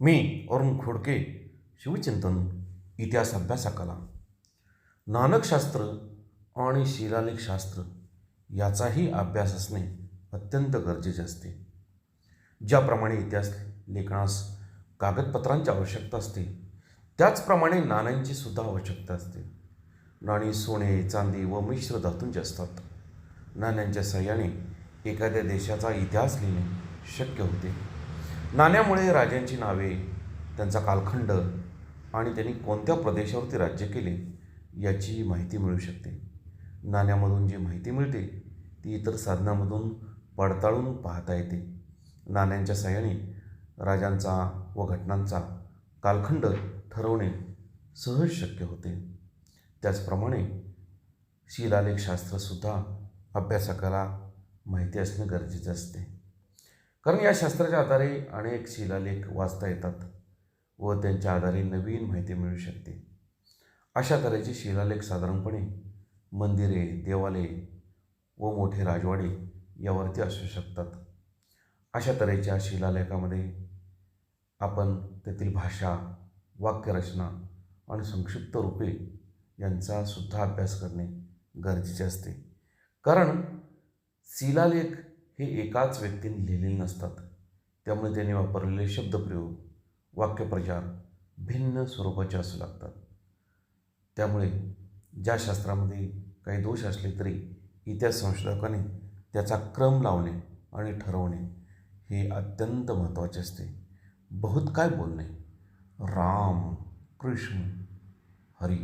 मी अरुण खोडके शिवचिंतन इतिहास अभ्यासकाला नानकशास्त्र आणि शिलालेखशास्त्र याचाही अभ्यास असणे अत्यंत गरजेचे असते. ज्याप्रमाणे इतिहास लेखनास कागदपत्रांची आवश्यकता असते त्याचप्रमाणे नाण्यांची सुद्धा आवश्यकता असते. नाणी सोने चांदी व मिश्र धातूंचे असतात. नाण्यांच्या सहाय्याने एखाद्या देशाचा इतिहास लिहिणे शक्य होते. नाण्यामुळे राजांची नावे त्यांचा कालखंड आणि त्यांनी कोणत्या प्रदेशावरती राज्य केले याची माहिती मिळू शकते. नाण्यामधून जी माहिती मिळते ती इतर साधनामधून पडताळून पाहता येते. नाण्यांच्या सहाय्याने राजांचा व घटनांचा कालखंड ठरवणे सहज शक्य होते. त्याचप्रमाणे शिलालेखशास्त्रसुद्धा अभ्यासकाला माहिती असणे गरजेचे असते. कारण या शास्त्राच्या आधारे अनेक शिलालेख वाचता येतात व त्यांच्या आधारे नवीन माहिती मिळू शकते. अशा तऱ्हेचे शिलालेख साधारणपणे मंदिरे देवालये व मोठे राजवाडे यावरती असू शकतात. अशा तऱ्हेच्या शिलालेखामध्ये आपण तेथील भाषा वाक्यरचना आणि संक्षिप्त रूपे यांचा सुद्धा अभ्यास करणे गरजेचे असते. कारण शिलालेख हे एकाच व्यक्तीने लिहिलेले नसतात. त्यामुळे त्यांनी वापरलेले शब्दप्रयोग वाक्यप्रचार भिन्न स्वरूपाचे असू लागतात. त्यामुळे ज्या शास्त्रामध्ये काही दोष असले तरी इतिहास संशोधकाने त्याचा क्रम लावणे आणि ठरवणे हे अत्यंत महत्त्वाचे असते. बहुत काय बोलणे? राम कृष्ण हरी